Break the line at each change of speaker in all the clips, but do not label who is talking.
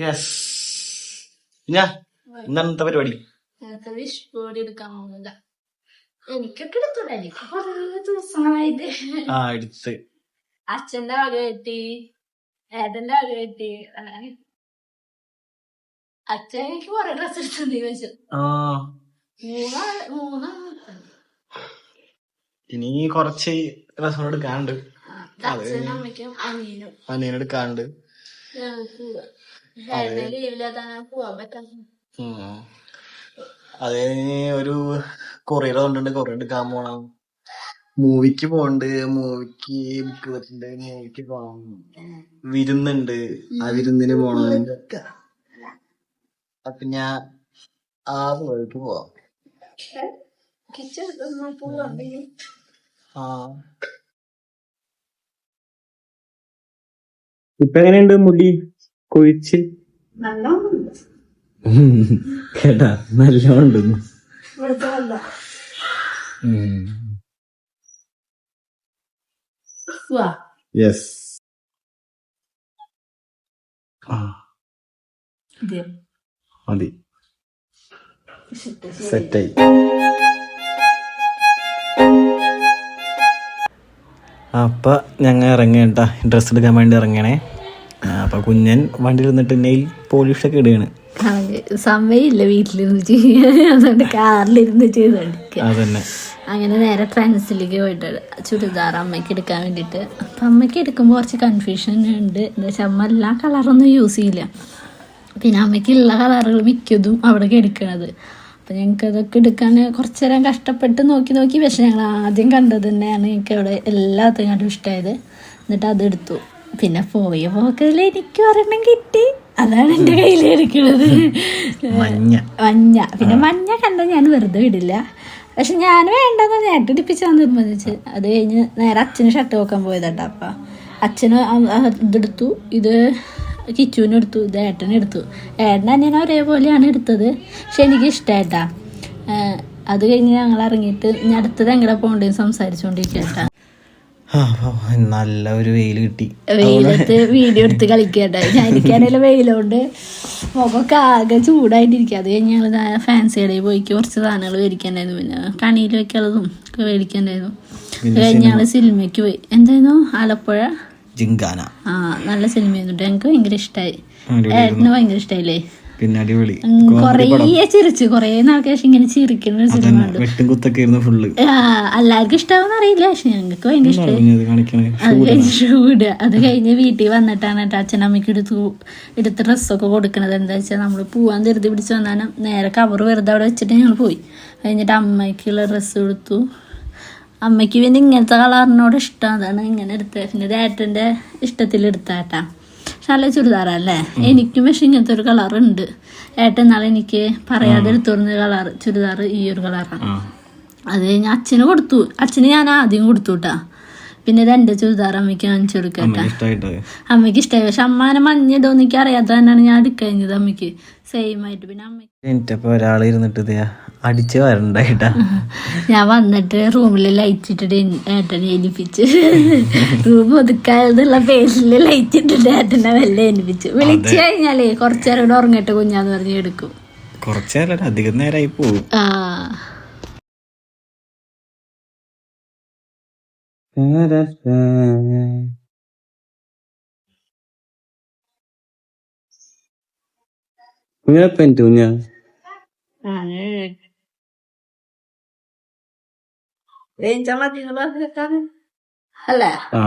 Yes പിന്നെ എന്താണ് പരിപാടി?
ഞങ്ങൾക്ക് വിഷ് ബോഡി എടുക്കാൻ പോകുന്നില്ല എനിക്കൊക്കെ എടുത്തൂടെ എനിക്ക് കുറേ ദിവസമായിട്ട്
ആ എടുത്ത്.
അച്ഛന്റെ വക കിട്ടി ഏട്ടന്റെ വക കിട്ടി. അച്ഛൻ എനിക്ക് കൊറേ ഡ്രസ് എടുത്തു വെച്ചു മൂന്നാ മൂന്നാ
ഇനി കുറച്ച് രസം എടുക്കാനുണ്ട്.
അച്ഛനും
അത്. കഴിഞ്ഞ് ഒരു കൊറിയർ കൊണ്ടുണ്ട് കൊറിയർ എടുക്കാൻ പോണം. മൂവിക്ക് പോണ്ട് മൂവിക്ക് ബുക്ക് വെച്ചിട്ടുണ്ട് മൂവിക്ക് പോണം. വിരുന്നുണ്ട്. ആ വിരുന്നിന് പോണം. അപ്പൊ ഞാൻ ആ പോയിട്ട് പോവാം. ആ.
ഇപ്പൊ എങ്ങനെയുണ്ട് മുടി? കൊഴിച്ച്. കേട്ടാ
നല്ലോണ്ട്
യെസ്. മതി. സെറ്റായി. അപ്പൊ ഞങ്ങൾ ഇറങ്ങേട്ടാ ഡ്രസ്സ് എടുക്കാൻ വേണ്ടി ഇറങ്ങണേ കുഞ്ഞൻ വണ്ടി ഇരുന്നിട്ട് നെയിൽ പോളിഷൊക്കെ ഇടുകയാണ്.
സമയമില്ല വീട്ടിലിരുന്ന് ചെയ്യാൻ. കാറിലിരുന്ന് ചെയ്തോണ്ടിരിക്കുക.
അതന്നെ.
അങ്ങനെ നേരെ ഫ്രണ്ട്സിലേക്ക് പോയിട്ട് ചുരിദാർ അമ്മയ്ക്ക് എടുക്കാൻ വേണ്ടിയിട്ട്. അപ്പം അമ്മയ്ക്ക് എടുക്കുമ്പോൾ കുറച്ച് കൺഫ്യൂഷൻ ഉണ്ട്. എന്താ വെച്ചാൽ അമ്മ എല്ലാ കളറൊന്നും യൂസ് ചെയ്യില്ല. പിന്നെ അമ്മയ്ക്ക് ഉള്ള കളറുകൾ മിക്കതും അവിടെ എടുക്കണത്. അപ്പം ഞങ്ങൾക്ക് അതൊക്കെ എടുക്കാൻ കുറച്ച് നേരം കഷ്ടപ്പെട്ട് നോക്കി നോക്കി പക്ഷെ ഞങ്ങൾ ആദ്യം കണ്ടത് തന്നെയാണ് എനിക്ക് അവിടെ എല്ലാത്തിനും കണ്ടും ഇഷ്ടമായത്. എന്നിട്ട് അതെടുത്തു പിന്നെ പോയ പോക്കതിൽ എനിക്ക് ഒരെണ്ണം കിട്ടി. അതാണ് എന്റെ കയ്യിൽ എടുക്കുന്നത്
മഞ്ഞ.
മഞ്ഞ. പിന്നെ മഞ്ഞ കണ്ട ഞാൻ വെറുതെ ഇടില്ല പക്ഷെ ഞാൻ വേണ്ടെന്ന് നേട്ടിടിപ്പിച്ചാൽ നിർബന്ധിച്ച്. അത് കഴിഞ്ഞ് നേരെ അച്ഛന് ഷർട്ട് നോക്കാൻ പോയതാട്ടാ അപ്പ. അച്ഛന് ഇതെടുത്തു. ഇത് കിച്ചുവിന് എടുത്തു. ഇത് ഏട്ടനും എടുത്തു. ഏട്ടൻ അനിയനെ ഒരേപോലെയാണ് എടുത്തത്. പക്ഷെ എനിക്ക് ഇഷ്ടമായിട്ടാ അത് കഴിഞ്ഞ് ഞങ്ങൾ ഇറങ്ങിയിട്ട് ഞാൻ അടുത്തത് എങ്ങനെ
ആ, ആ, നല്ല ഒരു വെയിൽ കിട്ടി.
വെയിലത്ത് വീഡിയോ എടുത്ത് കളിക്കട്ടെ. ഞാൻ എനിക്കാണെങ്കിലും വെയിലുകൊണ്ട് മുഖമൊക്കെ ആകെ ചൂടായിട്ടിരിക്കുക അത് കഴിഞ്ഞ് ഞങ്ങൾ ഫാൻസി കടയിൽ പോയി കുറച്ച് സാധനങ്ങൾ മേടിക്കാനായിരുന്നു. പിന്നെ കണിയിൽ വെക്കാനുള്ളതും ഒക്കെ മേടിക്കാനായിരുന്നു. അത് കഴിഞ്ഞ് ഞങ്ങൾ സിനിമയ്ക്ക് പോയി. എന്തായിരുന്നു? ആലപ്പുഴ?
ജിങ്കാന.
ആ നല്ല സിനിമയായിരുന്നു. ഞങ്ങൾക്ക് ഭയങ്കര ഇഷ്ടമായി. ഏട്ടന് ഭയങ്കര ഇഷ്ടമായില്ലേ
പിന്നെ അടിപൊളി.
കൊറേ ചിരിച്ചു. കൊറേ നാൾക്ക് ശേഷം ഇങ്ങനെ ചിരിക്കുന്ന
വെട്ടും കുത്തൊക്കെ ആയിരുന്നു ഫുള്ള്
എല്ലാവർക്കും ഇഷ്ടാവുന്ന അറിയില്ല. പക്ഷെ ഞങ്ങൾക്ക് ഭയങ്കര ഇഷ്ടമായി അത് കഴിഞ്ഞ് ഷൂ ഇടുക അത് കഴിഞ്ഞ് വീട്ടിൽ വന്നിട്ടാണ് കേട്ടോ അച്ഛനമ്മയ്ക്ക് എടുത്തു എടുത്ത് ഡ്രസ്സൊക്കെ കൊടുക്കണത്. എന്താ വെച്ചാൽ നമ്മൾ പോവാൻ ധൃതി പിടിച്ച് വന്നാലും നേരെ കവർ വെറുതെ അവിടെ വെച്ചിട്ട് ഞങ്ങൾ പോയി. കഴിഞ്ഞിട്ട് അമ്മയ്ക്കുള്ള ഡ്രസ്സ് കൊടുത്തു. അമ്മയ്ക്ക് പിന്നെ ഇങ്ങനത്തെ കളറിനോട് ഇഷ്ടം. അതാണ് ഇങ്ങനെ എടുത്തത് പിന്നെ ഏട്ടന്റെ ഇഷ്ടത്തിൽ എടുത്താട്ടാ നല്ല ചുരിദാറല്ലേ? എനിക്കും പക്ഷെ ഇങ്ങനത്തെ ഒരു കളർ ഉണ്ട്. ഏട്ടൻ നാളെ എനിക്ക് പറയാതെ തുറന്ന കളർ ചുരിദാർ ഈ ഒരു കളറാണ് അത് ഞാൻ അച്ഛന് കൊടുത്തു. അച്ഛന് ഞാൻ ആദ്യം കൊടുത്തു കേട്ടാ പിന്നെ ഇത് എന്റെ ചുരിദാർ അമ്മയ്ക്ക് കാണിച്ചു കൊടുക്കട്ടെ അമ്മയ്ക്ക് ഇഷ്ടമായി പക്ഷെ അമ്മാനെ മഞ്ഞ എനിക്ക് അറിയാത്ത തന്നെയാണ് ഞാൻ എടുക്കഴിഞ്ഞത് അമ്മയ്ക്ക്. സെയിം ആയിട്ട് പിന്നെ അമ്മ
എന്നിട്ടപ്പോ ഒരാൾ ഇരുന്നിട്ട് അടിച്ച് വരണ്ടായിട്ടാ.
ഞാൻ വന്നിട്ട് റൂമിൽ ലൈറ്റ് ഇട്ടിട്ട് ഏട്ടനെ ഏൽപ്പിച്ച്. റൂം ഒതുക്കാനുള്ള പേരിൽ ലൈറ്റ് ഇട്ടിട്ട് ഏട്ടനെ വല്ല ഏൽപ്പിച്ചു. വിളിച്ചു കഴിഞ്ഞാലേ കുറച്ചേരം കൂടെ ഉറങ്ങട്ടെ കുഞ്ഞാന്ന് പറഞ്ഞ് എടുക്കും.
കുറച്ചേരം അധികം നേരമായി പോകും
ആ.
കുഞ്ഞപ്പ എന്റെ കുഞ്ഞ
അല്ല
ആ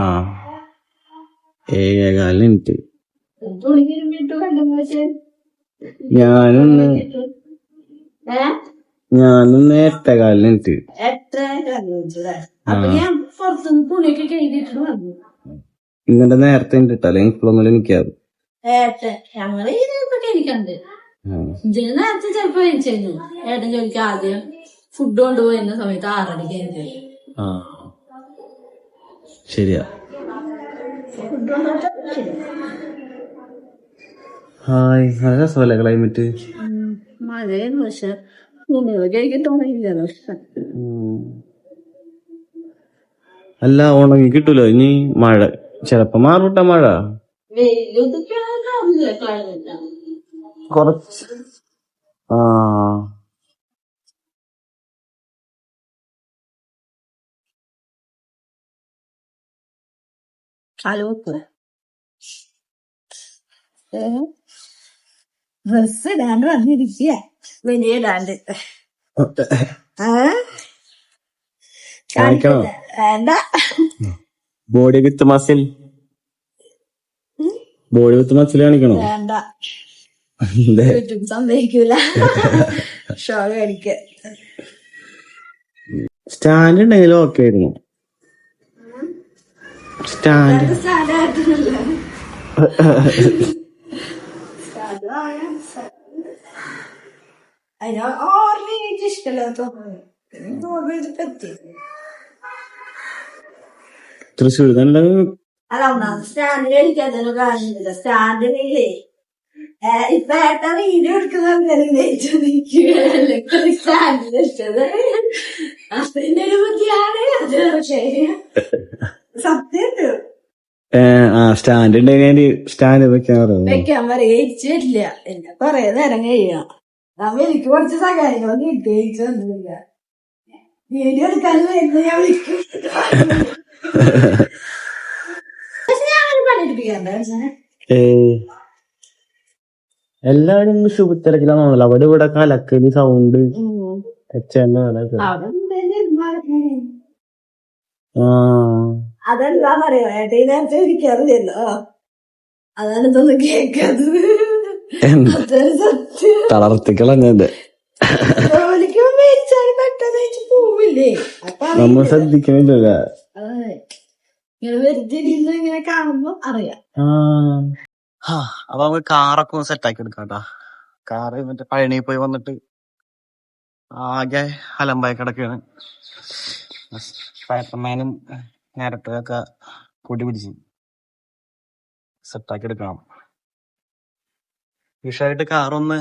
ഏകാലം എനിക്ക് ഞാനൊന്ന് ഞാനൊന്ന് എട്ടകാലം എനിക്ക്
അപ്പൊ ഞാൻ പുറത്തുനിന്ന് തുണിയൊക്കെ കഴുകിയിട്ട് വന്നു.
ഇന്നലെ നേരത്തെ ഉണ്ട് അല്ലെങ്കിൽ ഇപ്പോഴൊന്നും
ഞങ്ങൾ ഈ നേരത്തെ കഴിക്കണ്ട് ഇതിന് നേരത്തെ ചിലപ്പോ കഴിച്ചിരുന്നു ഏട്ടൻ ജോലിക്ക് ആദ്യം ഫുഡ് കൊണ്ടുപോയിരുന്ന സമയത്ത് ആറരയ്ക്ക് കഴിഞ്ഞു
ആ. ശരിയാ.
Food
hi. നല്ല രസമല്ലേ ക്ലൈമറ്റ്
മഴയായിരുന്നു പക്ഷെ തുണികൾ കഴിക്കട്ടോന്നില്ലല്ലോ
അല്ല ഉണങ്ങി കിട്ടൂലോ. ഇനി മഴ. ചിലപ്പോ മാറൂട്ട മഴ. കൊറച്ച് ആ.
കാലുവെക്ക് ഡ്രസ് ഇടാണ്ട് വന്നിരിക്കുക വലിയ ഇടാണ്ട്. ആ?
കാണിക്കണോ?
വേണ്ട.
Body with muscle. Body with muscle കാണിക്കണോ?
വേണ്ട? യൂട്യൂബ്
സ്റ്റാൻഡ് ഉണ്ടെങ്കിലും ഓക്കെ ആയിരുന്നു. സ്റ്റാൻഡ്.
അതിന് ഓർമ്മ എനിക്ക് ഇഷ്ടമല്ലാത്ത ഓർമ്മ പറ്റി
തൃശ്ശൂർ നല്ല
അല്ല ഒന്നാമത് സ്റ്റാൻഡിൽ എനിക്കതിന് കാണുന്നില്ല സ്റ്റാൻഡിനില്ലേ ഇപ്പൊ ഏട്ട വീഡിയോ എടുക്കുന്ന സ്റ്റാൻഡിൽ ഇട്ടത്. അതിന്റെ ഒരു ബുദ്ധിയാണ് അത്. ശരി സത്യം
ആ സ്റ്റാൻഡ് ഉണ്ടെങ്കിൽ സ്റ്റാൻഡ് വെക്കാൻ
വെക്കാൻ എന്നെ കൊറേ നേരം കഴിയാം അപ്പൊ എനിക്ക് കുറച്ച് സഹായങ്ങളൊന്നും വീഡിയോ എടുക്കാൻ വരുന്ന ഞാൻ വിളിക്കും.
എല്ലാവരും ശുഭത്തിരക്കിലാണല്ലോ അവിടെ ഇവിടെ കലക്കൽ സൗണ്ട്
അതെന്താ പറയാ ഏട്ടാ ഈ നേരത്തെ ഇരിക്കാറില്ലല്ലോ അതാണ് ഇതൊന്നും സത്യം.
തളർത്തിക്കളഞ്ഞത് നമ്മൾ
അറിയില്ല. ഇങ്ങനെ വെറുതെ ഇരുന്ന് ഇങ്ങനെ കാണുമ്പോ അറിയാം.
അപ്പൊ നമുക്ക് കാറൊക്കെ ഒന്ന് സെറ്റാക്കി എടുക്കാം കേട്ടാ കാറ് മറ്റേ പഴനി പോയി വന്നിട്ട് ആകെ അലമ്പായി കിടക്കാണ് സ്പൈഡർമാനും നേരത്തൊക്കെ കൂട്ടി പിടിച്ച് സെറ്റാക്കി എടുക്കണം. വിഷയമായിട്ട് കാറൊന്ന്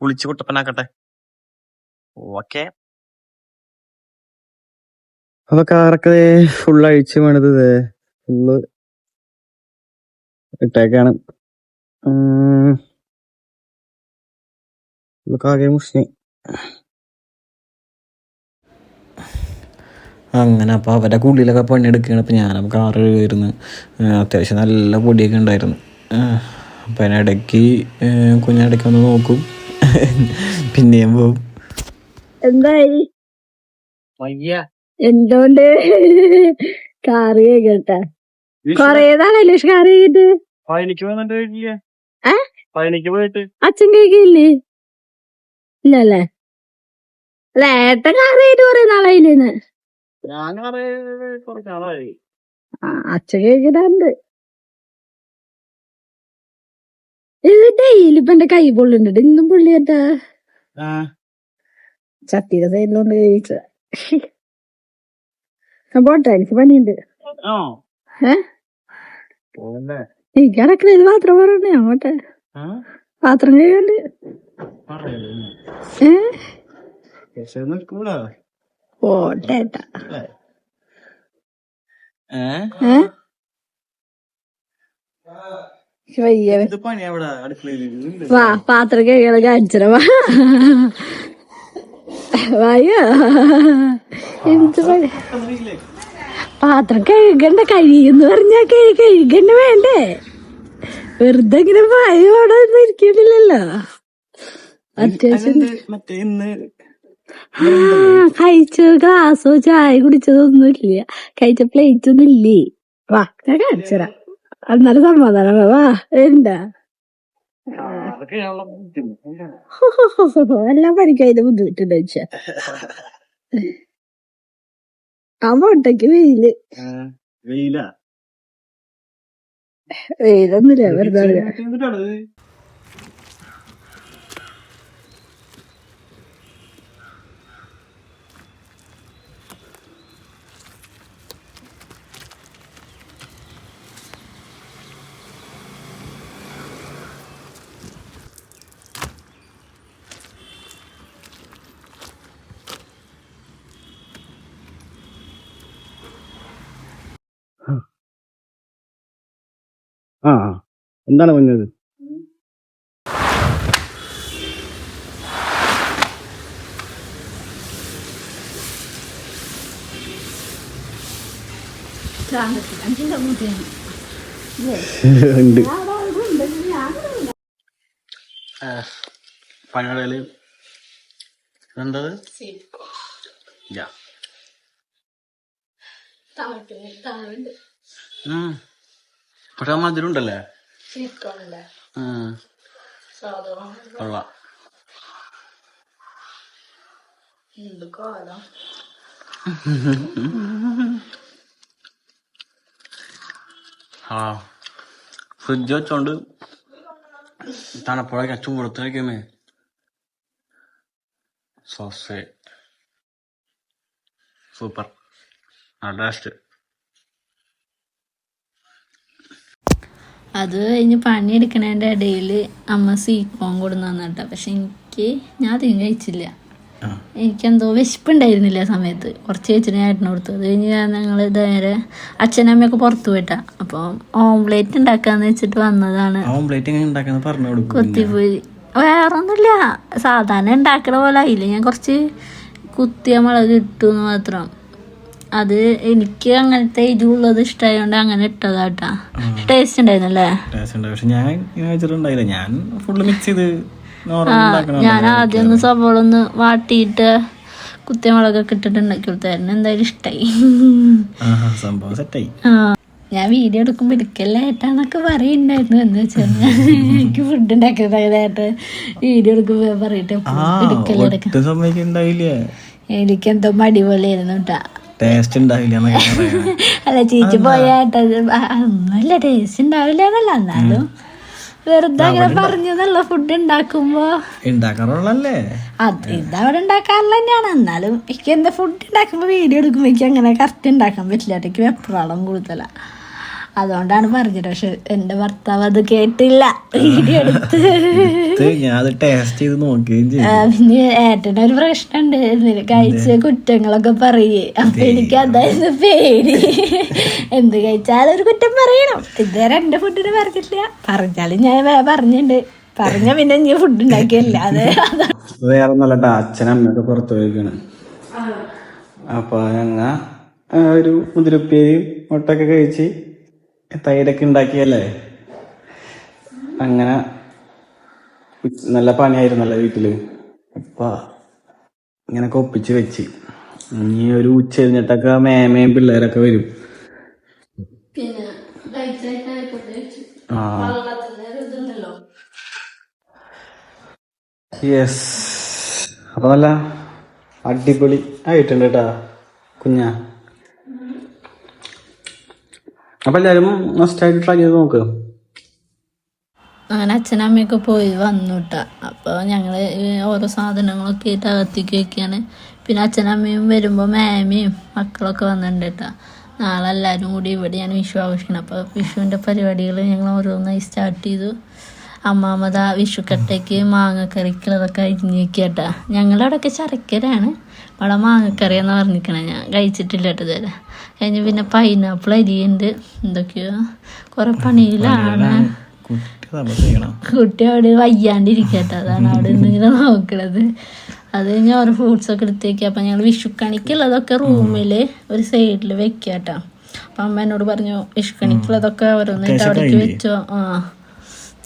വിളിച്ചു കുട്ടപ്പനാക്കട്ടെ. ഓക്കെ
അപ്പൊ കാറൊക്കെ ഫുൾ അഴിച്ച് വേണത് ഫുള്ള് ഇട്ടേക്കാണ്. ആകെ മുസ്ലിം അങ്ങനെ അപ്പോൾ അവരുടെ കുള്ളിലൊക്കെ പണിയെടുക്കുകയാണ്. അപ്പോൾ ഞാനപ്പോൾ കാറ് കയറുന്നു അത്യാവശ്യം നല്ല പൊടിയൊക്കെ ഉണ്ടായിരുന്നു. അപ്പം അതിനിടയ്ക്ക് കുഞ്ഞിടയ്ക്ക് ഒന്ന് നോക്കും. പിന്നെയും പോവും.
എന്തായി?
വയ്യ.
എന്തുകൊണ്ട്? കറി കേട്ടാ കൊറേ നാളല്ലേ കറി കേട്ട്
പഴനിക്ക് വന്നിട്ട് കഴിക്കില്ല
ഏ?
പഴനിക്ക് പോയിട്ട്.
അച്ഛൻ കേക്കില്ലേ ഇല്ലല്ലേ? അല്ല ഏട്ടൻ ആയിട്ട് കേട്ട് കൊറേ നാളായില്ലേന്ന്
ഞാൻ കാറ് കുറച്ച് നാളായി.
ആ, അച്ഛൻ കേക്കിടാണ്ട് ഇത് ഡെയിലി ഇപ്പൊ എന്റെ കൈ പൊള്ളുന്നുണ്ട്. ഇന്നും പൊള്ളിയട്ടാ
ആ.
ചട്ടിയുടെ സൈഡിലോണ്ട് കഴിച്ച പോട്ടെ എനിക്ക് പണിയുണ്ട് ഏ എനിക്ക് അടക്കളയിൽ പാത്രം പറഞ്ഞേ അങ്ങോട്ടെ.
ആ?
പാത്രം കഴിയുണ്ട് ഏ? പോട്ടെ വാ പാത്രം കഴിയണ കാണിച്ചറ വാ. വായോ. എന്ത് പണി? പാത്രം കഴുകണ്ട കഴിയെന്ന് പറഞ്ഞാ കഴി കഴുകണ്ട വേണ്ടേ? വെറുതെ ഇങ്ങനെ പായോടെ ഒന്നും ഇരിക്കണില്ലല്ലോ അത്യാവശ്യം കഴിച്ചു. ഗ്ലാസോ ചായ കുടിച്ചതൊന്നും ഇല്ല കഴിച്ച പ്ലേറ്റ് ഒന്നും ഇല്ലേ? വാ ഞാൻ കാണിച്ചരാ എന്നാലും സമാധാനം വാ എന്താ. എല്ലാം പഠിക്കാൻ ബുദ്ധിമുട്ടുണ്ട് വെച്ചാ മുട്ടയ്ക്ക്
വെയിൽ. വെയിലാ?
വെയിലൊന്നുമില്ല വെറുതെ
എന്താണ് പറഞ്ഞത്? ഉണ്ട്
പണിയുടെ എന്തത് യാ പക്ഷെ നമ്മൾ
അതിലുണ്ടല്ലേ
കൊള്ളാം
എന്ത് കാലം
ആ ഫ്രിഡ്ജ് വെച്ചോണ്ട് തണുപ്പോഴൊക്കെ ചൂടത്തിനൊക്കെ സോസേ സൂപ്പർ നല്ല ടേസ്റ്റ്
അത് കഴിഞ്ഞ് പണിയെടുക്കണേന്റെ ഇടയിൽ അമ്മ സീക്കോൺ കൊടുന്നു തന്നിട്ട പക്ഷെ എനിക്ക് ഞാൻ അധികം കഴിച്ചില്ല. എനിക്കെന്തോ വിശപ്പുണ്ടായിരുന്നില്ല ആ സമയത്ത്. കുറച്ച് കഴിച്ചിട്ട് ഞാൻ ഏട്ടന് കൊടുത്തു. അത് കഴിഞ്ഞ് ഞാൻ ഞങ്ങൾ നേരെ അച്ഛനമ്മയൊക്കെ പുറത്തു പോയിട്ടാ. അപ്പോൾ ഓംലേറ്റ് ഉണ്ടാക്കാന്ന് വെച്ചിട്ട് വന്നതാണ്. കൊത്തിപ്പോയി. വേറൊന്നുമില്ല. സാധാരണ ഉണ്ടാക്കണ പോലെ ആയില്ല? ഞാൻ കുറച്ച് കുത്തിയ മുളക് ഇട്ടു എന്ന് മാത്രം. അത് എനിക്ക് അങ്ങനത്തെ ഇതുള്ളത് ഇഷ്ടമായതുകൊണ്ട് അങ്ങനെ ഇട്ടതാട്ടാ. ടേസ്റ്റ് ഉണ്ടായിരുന്നല്ലേ
ടേസ്റ്റ് ഉണ്ട് പക്ഷെ ഞാൻ വെച്ചിട്ടുണ്ടായില്ല. ഞാൻ ഫുള്ള് മിക്സ് ചെയ്ത്
ഞാൻ ആദ്യം ഒന്ന് സവോള ഒന്ന് വാട്ടിയിട്ട് കുത്തിയമുളക് ഒക്കെ ഇട്ടിട്ട് ഉണ്ടാക്കി കൊടുത്തായിരുന്നു എന്തായാലും
ഇഷ്ടായി. സംഭവം സെറ്റായി
ഞാൻ വീഡിയോ എടുക്കുമ്പോൾ എടുക്കല്ലേ ഏട്ടാന്നൊക്കെ പറയുന്നുണ്ടായിരുന്നു എന്ന് വെച്ചാൽ എനിക്ക് ഫുഡ് ഉണ്ടാക്കിയതായിട്ട് വീഡിയോ എടുക്കുമ്പോ പറയട്ടെ എടുക്കല്ലേ മടി പോലെ ആയിരുന്നു കേട്ടാ
ടേസ്റ്റ് ഉണ്ടാവില്ല
അല്ല ചീച്ചി പോയാട്ട ഒന്നുമില്ല ടേസ്റ്റ് ഉണ്ടാവില്ല എന്നല്ല. എന്നാലും വെറുതെ അങ്ങനെ പറഞ്ഞതല്ല ഫുഡ് ഉണ്ടാക്കുമ്പോ
ഉണ്ടാക്കാറുള്ളല്ലേ
അത് ഇതവിടെ ഉണ്ടാക്കാറില്ല തന്നെയാണ്. എന്നാലും എനിക്ക് എന്താ ഫുഡ് ഉണ്ടാക്കുമ്പോ വീഡിയോ എടുക്കുമ്പോ എനിക്ക് അങ്ങനെ കറക്റ്റ് ഉണ്ടാക്കാൻ പറ്റില്ല. എനിക്ക് വെപ്രാളം കൂടുതലാ. അതുകൊണ്ടാണ് പറഞ്ഞത്. പക്ഷെ എന്റെ ഭർത്താവ് അത് കേട്ടില്ല. വീഡിയോ എടുത്ത്.
ഇത് ഞാൻ അത് ടേസ്റ്റ് ചെയ്ത് നോക്കുകയും
പിന്നെ ഏട്ടനൊരു പ്രശ്നമുണ്ട്. നിനക്ക് കഴിച്ച കുറ്റങ്ങളൊക്കെ പറയേ. അപ്പൊ എനിക്ക് അതായിരുന്നു പേടി. എന്ത് കഴിച്ചാലും ഒരു കുറ്റം പറയണം. ഇതുവരെ എന്റെ ഫുഡിന് പറഞ്ഞിട്ടില്ല. പറഞ്ഞാലും ഞാൻ പറഞ്ഞിട്ടുണ്ട് പറഞ്ഞ പിന്നെ ഞാൻ ഫുഡ് ഉണ്ടാക്കിയല്ല? അത്
വേറെ ഒന്നല്ലട്ടാ അച്ഛനും അമ്മയൊക്കെ പുറത്തു പോയിക്കാണ്. അപ്പൊ ഞങ്ങ ഒരു മുതിരപ്പേരിയും മുട്ടൊക്കെ കഴിച്ച് തൈരൊക്കെ ഉണ്ടാക്കിയല്ലേ? അങ്ങനെ നല്ല പണിയായിരുന്നല്ലേ വീട്ടിൽ. അപ്പൊ ഇങ്ങനെ ഒപ്പിച്ച് വെച്ച്. ഇനി ഒരു ഉച്ച കഴിഞ്ഞിട്ടൊക്കെ മേമയും പിള്ളേരൊക്കെ വരും. യെസ് അപ്പൊ നല്ല അടിപൊളി ആയിട്ടുണ്ട് കേട്ടാ കുഞ്ഞാ. അപ്പൊ എല്ലാരും മസ്റ്റായിട്ട് ട്രൈ ചെയ്ത് നോക്ക്.
അങ്ങനെ അച്ഛനമ്മയൊക്കെ പോയി വന്നുട്ട. അപ്പോൾ ഞങ്ങൾ ഓരോ സാധനങ്ങളൊക്കെ ആയിട്ട് അകത്തേക്ക് വെക്കുകയാണ് പിന്നെ അച്ഛനമ്മയും വരുമ്പോൾ മാമയും മക്കളൊക്കെ വന്നിട്ടുണ്ട് കേട്ടോ നാളെ എല്ലാവരും കൂടി ഇവിടെയാണ് വിഷു ആഘോഷിക്കണം. അപ്പോൾ വിഷുവിന്റെ പരിപാടികൾ ഞങ്ങൾ ഓരോന്നായി സ്റ്റാർട്ട് ചെയ്തു. അമ്മാമത വിഷുക്കട്ടയ്ക്ക് മാങ്ങക്കറിക്കുള്ളതൊക്കെ അരിഞ്ഞ് വെക്കട്ടാ ഞങ്ങളവിടെയൊക്കെ ചരക്കരാണ് അവിടെ മാങ്ങക്കറി എന്ന് പറഞ്ഞിരിക്കണേ ഞാൻ കഴിച്ചിട്ടില്ല കേട്ടോ ഇതുവരെ. കഴിഞ്ഞ് പിന്നെ പൈനാപ്പിൾ അരിയുണ്ട്. എന്തൊക്കെയോ. കുറെ പണിയിലാണ്.
കുട്ടി
അവിടെ വയ്യാണ്ടിരിക്കട്ടെ. അതാണ് അവിടെ എന്തെങ്കിലും നോക്കണത്. അത് കഴിഞ്ഞ് ഓരോ ഫ്രൂട്ട്സ് ഒക്കെ എടുത്തേക്ക് അപ്പം ഞങ്ങൾ വിഷുക്കണിക്കുള്ളതൊക്കെ റൂമിൽ ഒരു സൈഡിൽ വെക്കാട്ടോ അപ്പം അമ്മ എന്നോട് പറഞ്ഞു വിഷുക്കണിക്കുള്ളതൊക്കെ ഓരോന്നിട്ട് അവിടേക്ക് വെച്ചോ. ആ.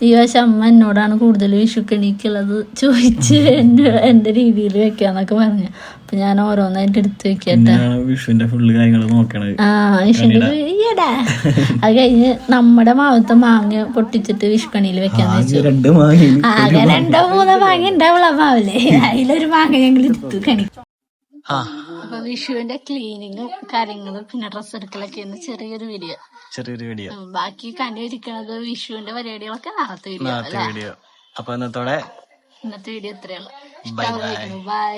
ഈ വശം അമ്മ എന്നോടാണ് കൂടുതൽ വിഷുക്കണിക്കുള്ളത് ചോദിച്ച് എന്റെ എന്റെ രീതിയിൽ വെക്കാന്നൊക്കെ പറഞ്ഞു. അപ്പൊ ഞാൻ ഓരോന്നായിട്ട് എടുത്തു വെക്കട്ടെ
വിഷുവിന്റെ ഫുള്ള് കാര്യങ്ങൾ നോക്കണത്
ആ വിഷുവിന്റെ ഈയടാ. അത് കഴിഞ്ഞ് നമ്മുടെ മാവത്തെ മാങ്ങ പൊട്ടിച്ചിട്ട് വിഷുക്കണിയിൽ വെക്കാന്ന് വെച്ചു.
ആകെ രണ്ട്
മൂന്നോ മാങ്ങ ഉണ്ടാവുള്ള മാവില്ലേ അതിലൊരു മാങ്ങ ഞങ്ങൾ എടുത്തു കണി
ആ
അപ്പൊ വിഷുവിന്റെ ക്ലീനിങ്ങും കാര്യങ്ങളും പിന്നെ ഡ്രസ്സ് എടുക്കലൊക്കെ ആണ് ചെറിയൊരു വീഡിയോ.
ചെറിയൊരു വീഡിയോ.
ബാക്കി കണ്ടിരിക്കുന്നത് വിഷുവിന്റെ പരിപാടികളൊക്കെ നാളത്തെ വീഡിയോ
നാളത്തെ വീഡിയോ. അപ്പൊ ഇന്നത്തോടെ
ഇന്നത്തെ വീഡിയോ ഇത്രയുള്ളൂ ബൈ.